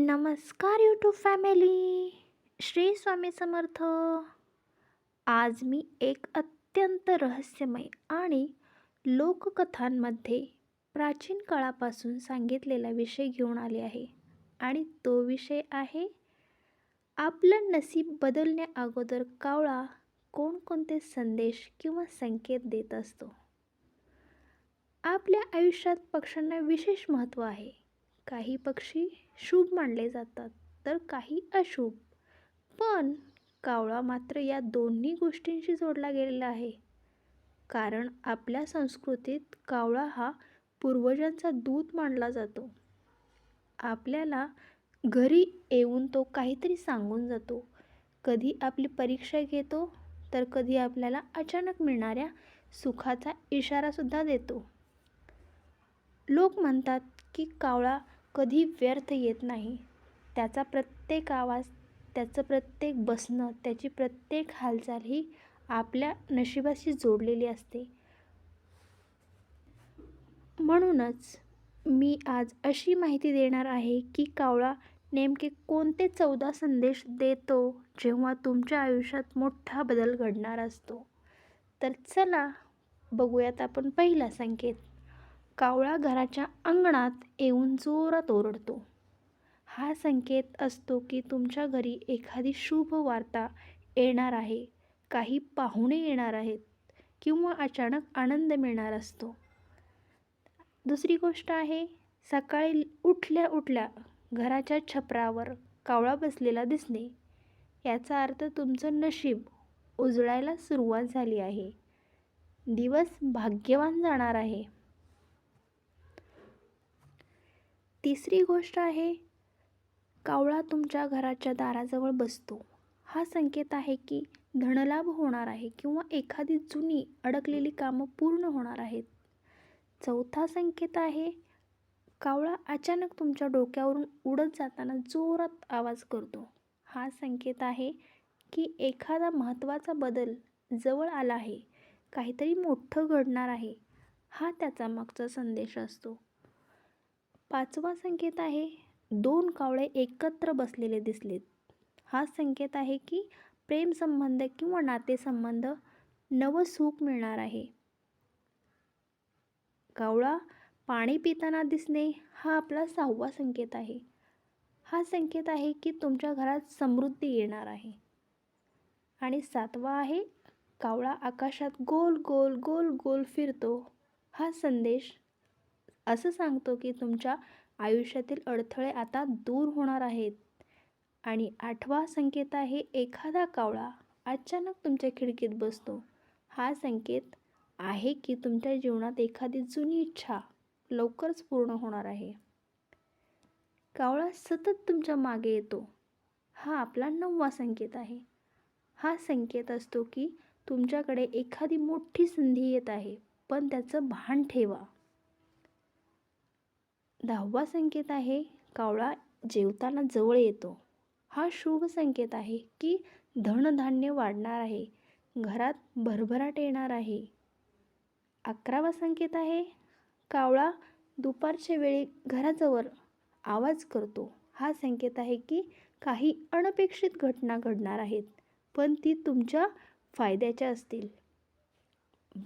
नमस्कार YouTube family Shri Swami Samarth. आज मी एक अत्यंत रहस्यमय आणि लोककथांमध्ये प्राचीन काळापासून सांगितलेला विषय घेऊन आले आहे. आणि तो विषय आहे आपलं नसीब बदलण्या अगोदर कावळा कोणकोणते संदेश किंवा संकेत देत असतो. आपल्या आयुष्यात पक्ष्यांना विशेष महत्त्व आहे. काही पक्षी शुभ मानले जातात तर काही अशुभ. पण कावळा मात्र या दोन्ही गोष्टींशी जोडला गेलेला आहे. कारण आपल्या संस्कृतीत कावळा हा पूर्वजांचा दूत मानला जातो. आपल्याला घरी येऊन तो काहीतरी सांगून जातो. कधी आपली परीक्षा घेतो तर कधी आपल्याला अचानक मिळणाऱ्या सुखाचा इशारासुद्धा देतो. लोक म्हणतात की कावळा कधी व्यर्थ येत नाही. त्याचा प्रत्येक आवाज त्याचं प्रत्येक बसणं त्याची प्रत्येक हालचाल ही आपल्या नशिबाशी जोडलेली असते. म्हणूनच मी आज अशी माहिती देणार आहे की कावळा नेमके कोणते चौदा संदेश देतो जेव्हा तुमच्या आयुष्यात मोठा बदल घडणार असतो. तर चला बघूयात आपण पहिला संकेत. कावळा घराच्या अंगणात येऊन जोरात ओरडतो. हा संकेत असतो की तुमच्या घरी एखादी शुभ वार्ता येणार आहे. काही पाहुणे येणार आहेत किंवा अचानक आनंद मिळणार असतो. दुसरी गोष्ट आहे सकाळी उठल्या उठल्या घराच्या छपरावर कावळा बसलेला दिसणे. याचा अर्थ तुमचं नशीब उजळायला सुरुवात झाली आहे. दिवस भाग्यवान जाणार आहे. तिसरी गोष्ट आहे कावळा तुमच्या घराच्या दाराजवळ बसतो. हा संकेत आहे की धनलाभ होणार आहे किंवा एखादी जुनी अडकलेली कामं पूर्ण होणार आहेत. चौथा संकेत आहे कावळा अचानक तुमच्या डोक्यावरून उडत जाताना जोरात आवाज करतो. हा संकेत आहे की एखादा महत्त्वाचा बदल जवळ आला आहे काहीतरी मोठं घडणार आहे हा त्याचा मागचा संदेश असतो. पाचवा संकेत आहे दोन कावळे एकत्र बसलेले दिसलेत. हा संकेत आहे की प्रेमसंबंध किंवा नातेसंबंध नवं सुख मिळणार आहे. कावळा पाणी पिताना दिसणे हा आपला सहावा संकेत आहे. हा संकेत आहे की तुमच्या घरात समृद्धी येणार आहे. आणि सातवा आहे कावळा आकाशात गोल गोल गोल गोल फिरतो. हा संदेश असं सांगतो की तुमच्या आयुष्यातील अडथळे आता दूर होणार आहेत. आणि आठवा संकेत आहे एखादा कावळा अचानक तुमच्या खिडकीत बसतो. हा संकेत आहे की तुमच्या जीवनात एखादी जुनी इच्छा लवकरच पूर्ण होणार आहे. कावळा सतत तुमच्या मागे येतो. हा आपला नववा संकेत आहे. हा संकेत असतो की तुमच्याकडे एखादी मोठी संधी येत आहे. पण त्याचं भान ठेवा. दहावा संकेत आहे कावळा जेवताना जवळ येतो. हा शुभ संकेत आहे की धनधान्य वाढणार आहे घरात भरभराट येणार आहे. अकरावा संकेत आहे कावळा दुपारच्या वेळी घराजवळ आवाज करतो. हा संकेत आहे की काही अनपेक्षित घटना घडणार आहेत पण ती तुमच्या फायद्याच्या असतील.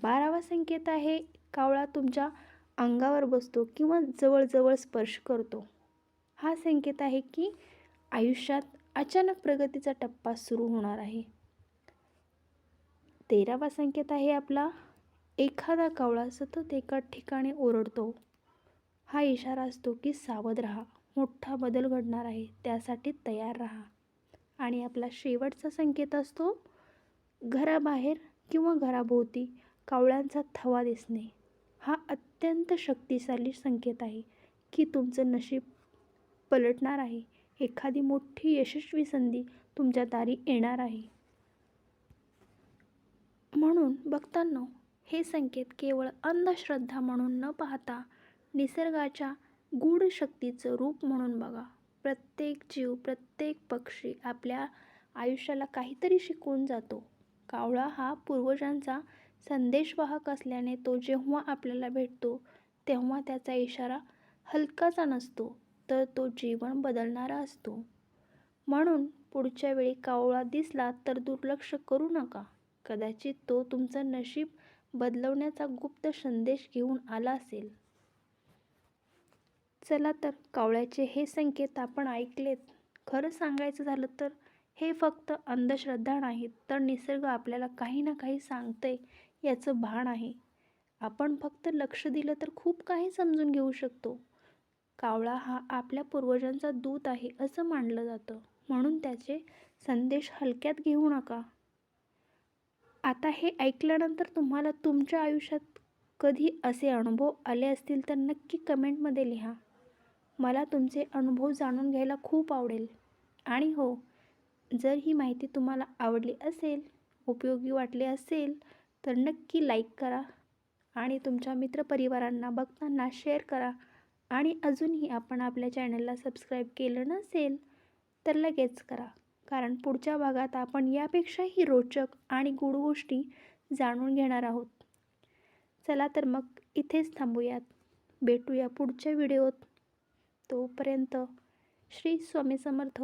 बारावा संकेत आहे कावळा तुमच्या अंगावर बसतो किंवा जवळजवळ स्पर्श करतो. हा संकेत आहे की आयुष्यात अचानक प्रगतीचा टप्पा सुरू होणार आहे. तेरावा संकेत आहे आपला एखादा कावळा सतत एका ठिकाणी ओरडतो. हा इशारा असतो की सावध राहा मोठा बदल घडणार आहे त्यासाठी तयार राहा. आणि आपला शेवटचा संकेत असतो घराबाहेर किंवा घराभोवती कावळ्यांचा थवा दिसणे. हा अत्यंत शक्तिशाली संकेत आहे की तुमचं नशीब पलटणार आहे. एखादी मोठी यशस्वी संधी तुमच्या दारी येणार आहे. म्हणून बघताना हे संकेत केवळ अंधश्रद्धा म्हणून न पाहता निसर्गाच्या गूढ शक्तीचं रूप म्हणून बघा. प्रत्येक जीव प्रत्येक पक्षी आपल्या आयुष्याला काहीतरी शिकवून जातो. कावळा हा पूर्वजांचा संदेशवाहक असल्याने तो जेव्हा आपल्याला भेटतो तेव्हा त्याचा इशारा हलकाचा नसतो तर तो जीवन बदलणारा असतो. म्हणून पुढच्या वेळी कावळा दिसला तर दुर्लक्ष करू नका. कदाचित तो तुमचं नशीब बदलवण्याचा गुप्त संदेश घेऊन आला असेल. चला तर कावळ्याचे हे संकेत आपण ऐकलेत. खरं सांगायचं झालं तर हे फक्त अंधश्रद्धा नाहीत तर निसर्ग आपल्याला काही ना काही सांगतंय. याचं भान आहे. आपण फक्त लक्ष दिलं तर खूप काही समजून घेऊ शकतो. कावळा हा आपल्या पूर्वजांचा दूत आहे असं मानलं जातं. म्हणून त्याचे संदेश हलक्यात घेऊ नका. आता हे ऐकल्यानंतर तुम्हाला तुमच्या आयुष्यात कधी असे अनुभव आले असतील तर नक्की कमेंटमध्ये लिहा. मला तुमचे अनुभव जाणून घ्यायला खूप आवडेल. आणि हो जर ही माहिती तुम्हाला आवडली असेल उपयोगी वाटली असेल तर नक्की लाईक करा आणि तुमच्या मित्रपरिवारांना बघताना शेअर करा. आणि अजूनही आपण आपल्या चॅनलला सबस्क्राईब केलं नसेल तर लगेच करा. कारण पुढच्या भागात आपण यापेक्षाही रोचक आणि गूढ गोष्टी जाणून घेणार आहोत. चला तर मग इथेच थांबूयात. भेटूया पुढच्या व्हिडिओत. तोपर्यंत श्री स्वामी समर्थ.